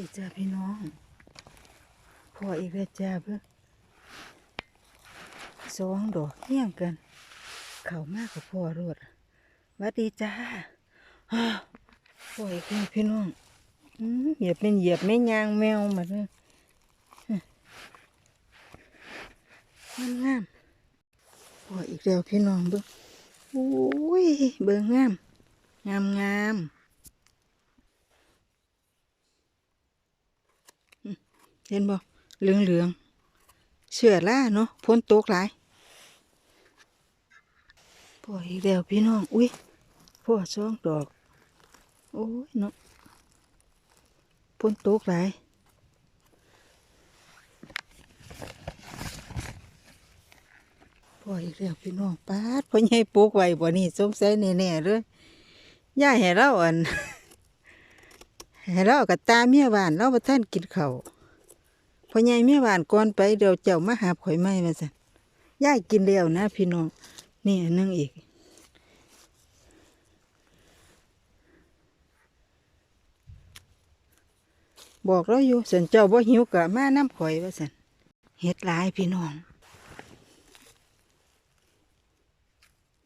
อีกจ้าพี่น้องพออีกแล้วจ้าเพื่อสองดอกเฮี้ยงกัน เข้ามากกับพ่อรวดวัดดีจ้าอ้าวพออีกแล้วพี่น้องเหยียบเป็นเหยียบไม่ยางแมวมาเลยงามงามๆพออีกแล้วพี่น้องเบิ้งโอ้ยเบิ้งงาม งามงาม เห็นบ่เหลืองเหลืองเชื่อล่าเนาะพ้นตกหลายพ่ออีกแล้วพี่น้อง อุ้ยพ่อสองดอก โอ้ยเนาะพ้นตกหลายพ่ออีกแล้วพี่น้องป้าดพ่อใหญ่ปลูกไว้บ่นี่สงสัยแน่ๆเลยย่าให้เราอันให้เรากับตาเมียบ้านเราบ่ท่านกินข้าว พ่อใหญ่แม่บ้านก่อนไปเดี๋ยวเจ้ามาหาข่อยไม่มาสั่นยายกินแล้วนะ พี่น้องนี่อันนึงอีก บอกเราอยู่สันเจ้าบ่หิวกะมาน้ำข่อยว่าสันเฮ็ดหลายพี่น้อง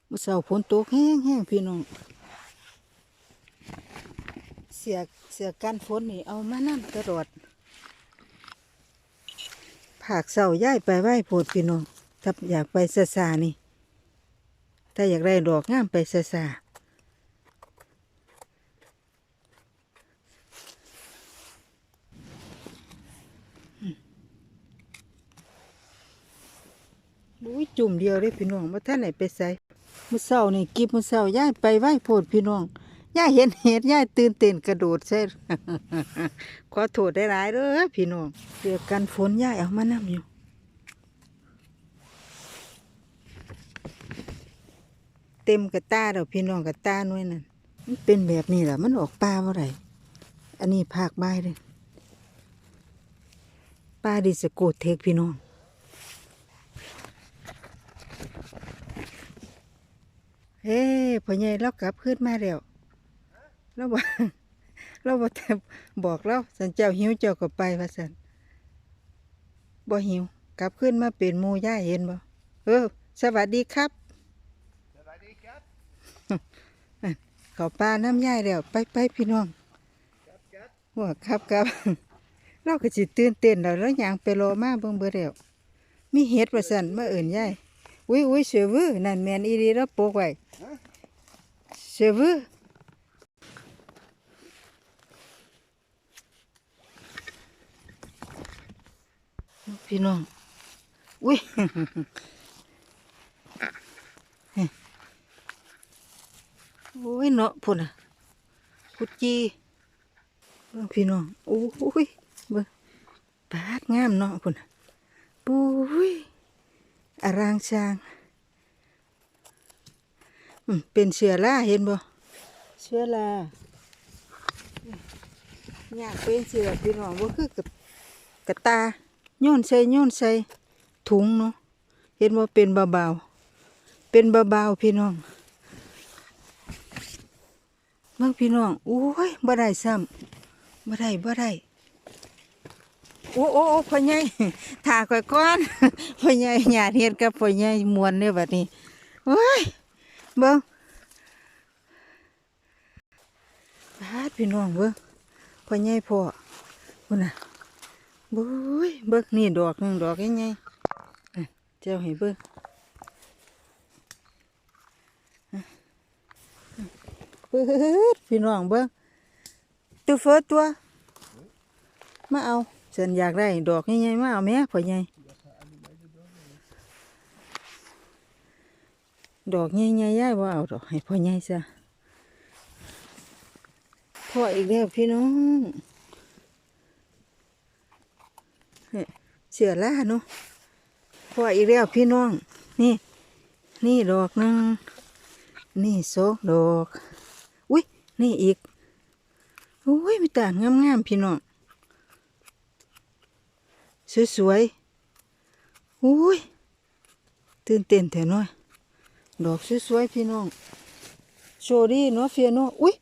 มื่อเช้าฝนตกแห้งแห้งพี่น้องเสียเสียกันฝนนี่เอามาน้ำตลอด ผากเสาย้ายไปไหว้โพดพี่น้องถ้าอยากไปซาซานี่ ถ้าอยากได้ดอกงามไปซาซาอุ้ยจุ่มเดียวเลยพี่น้องว่าท่านไหนไปใส่มื่อเสานี่กิบมื่อเสาย้ายไปไหว้โพดพี่น้อง ย่ายเห็นเห็ดย่ายตื่นเต้นกระโดดใส่ขอโทษได้หลายเด้อพี่น้องเดือกันฝนย่ายเอามานํอยู่เต็มกระตาเด้อพี่น้องกระตาหน่วยนั่นมันเป็นแบบนี้แหละมันออกปลาบ่อได้อันนี้ภาคบ่ายเลยปลาดิสโกเทกพี่น้องเฮ้พ่อใหญ่เรากลับขึ้นมาแล้ว เราบอกเราบอกแต่บอกเราสันเจ้าหิวเจ้าก็ไปว่าสันบ่หิว กลับขึ้นมาเป็นหมูย่าเห็นบ่เออ สวัสดีครับสวัสดีครับเขาปลาน้ำย่ายแล้วไปไปพี่น้องครับครับหัวครับครับเราก็สิตื่นเต้นแล้วแล้วยางไปรอมาเบิ่งเบิ่แล้วมีเห็ดว่าสั่นมาเอิ่นย่ายอุ้ยอุ้ยเสือวือนั่นแมนอีรีแล้วโปกไว้เสือวือ พี่น้อง อุ้ยโอ้ยเนาะพุ่นอะพุดจีเบิ่งพี่น้องโอ้ยเบิ่งปาดงามเนาะพุ่นน่ะปุ้ยอารางช้างเป็นเสือล่าเห็นบ่เสือล่าอยากเป็นเสือพี่น้องบ่คือกับกระตา โยนใส่โยนใส่ถุงเนาะเห็นว่าเป็นเบาๆเป็นเบาๆพี่น้องเมื่อพี่น้องโอ้ยบ่ได้ซ้ำบ่ได้บ่ได้โอ้โอ้โอ้พ่อใหญ่ถ่าข่อยก่อนพ่อใหญ่หยาดเฮ็ดกับพ่อใหญ่มวนเด้อบัดนี้โอ้ยเบิ่งบาดพี่น้องเบิ่งพ่อใหญ่พ่อพุ่นน่ะ บุ้ยเบิ่งนี่ดอกหนึงดอกใหญ่ๆเจ้าให้เบิ่งปืดพี่น้องเบิ้งตัวเฟิร์ตัวมาเอาฉันอยากได้ดอกใหญ่ๆมาเอาแม่พ่อใหญ่ดอกใหญ่ๆย่ายว่าเอาดอกให้พ่อใหญ่ซะพ่ออีกแล้วพี่น้อง เฮ้ยเสือล่าเนาะพออีกแล้วพี่น้อง นี่ นี่ดอกหนึงนี่สองดอก อุ้ยนี่อีกอุ้ยมีแต่งามๆพี่น้องสวยๆอุ้ยตื่นเต้นแท้น้อยดอกสวยๆพี่น้องโชดีเนาะเฟียโนาะอุ้ย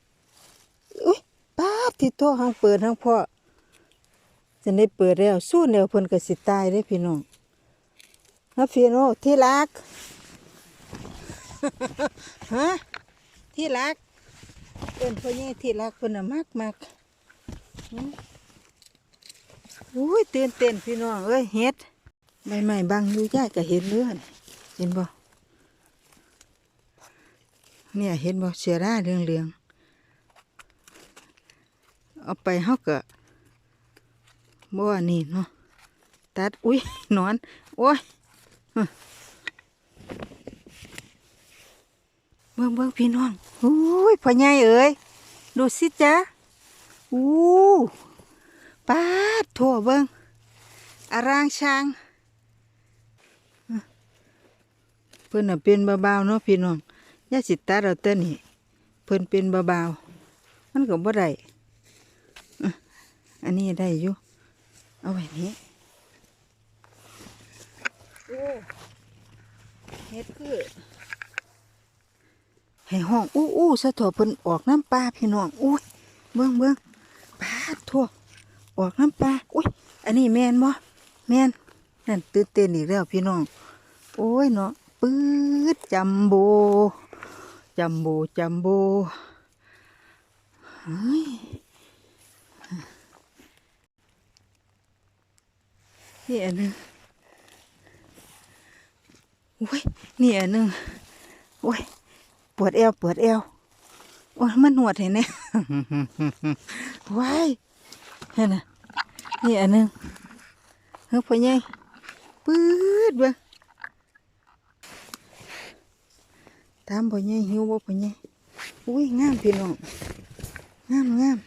อุ้ยป้าดที่โตห้างเปิดห้างพ่อ จะได้เปิดแล้วสู้แนวเพิ่นก็สิตายได้พี่น้องฮะพี่น้องที่รักฮะที่รักเอิ้นพ่อใหญ่ที่รักเพิ่นน่ะมักมักอุ้ยตื่นเต้นพี่น้องเอ้ยเฮ็ดใบไม้บังอยู่ยายก็เห็นเลือดเห็นบ่เนี่ยเห็นบ่เสือราเรืองๆเอาไปเฮาก็ บ่อนี่เนาะตัดอุ้ยนอน โอ้ยเบิ่งเบิ่งพี่น้องอุ้ยพ่อใหญ่เอ้ยดูสิจ๊ะอู้ปาดทั่วเบิ่งอารางช้างเพิ่นน่ะเป็นเบาๆเนาะพี่น้องย่าสิตัดเอาแต่นี่เพิ่นเป็นเบาๆมันก็บ่ได้อันนี้ได้อยู่ เอาไว้นี้โอ้เฮ็ดคือให้ห้องอู้อู้สะถอเพิ่นออกน้ำปลาพี่น้องอุ้ยเบิ่งเบิ่งปลาทั่วออกน้ำปลาอุ้ยอันนี้แมนบ่แมนนั่นตื่นเต้นอีกแล้วพี่น้อง โอ้ยเนาะปื๊ดจัมโบจัมโบจัมโบเฮ้ย นี่อันหนึงโอ้ยนี่อันหนึงโอ้ยปวดเอวปวดเอวโอ้ยมันหนวดเห็นไหมว้ายเห็นน่ะนี่อันหนึงเฮ้ยพ่อใหญ่ปื๊ดเบ้งตามพ่อใหญ่หิวบ่พ่อใหญ่อุ้ยงามพี่น้องงามงาม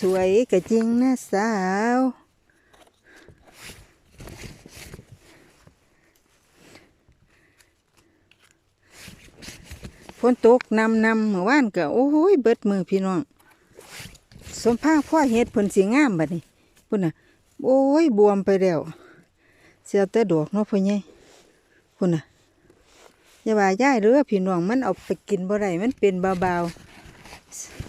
สวยๆก็จริงนะสาว ฝนตกนำนำเมื่อวานก็โอ้ยเบิดมือพี่น้อง สมภาพพ่อเฮ็ดเพิ่นสีงามบัดนี้พุ่นน่ะ โอ้ยบวมไปแล้วเสียแต่ดอกเนาะพ่อใหญ่พุ่นน่ะอย่าว่าย่ายเด้อพี่น้องมันเอาไปกินบ่ได้มันเป็นเบาๆ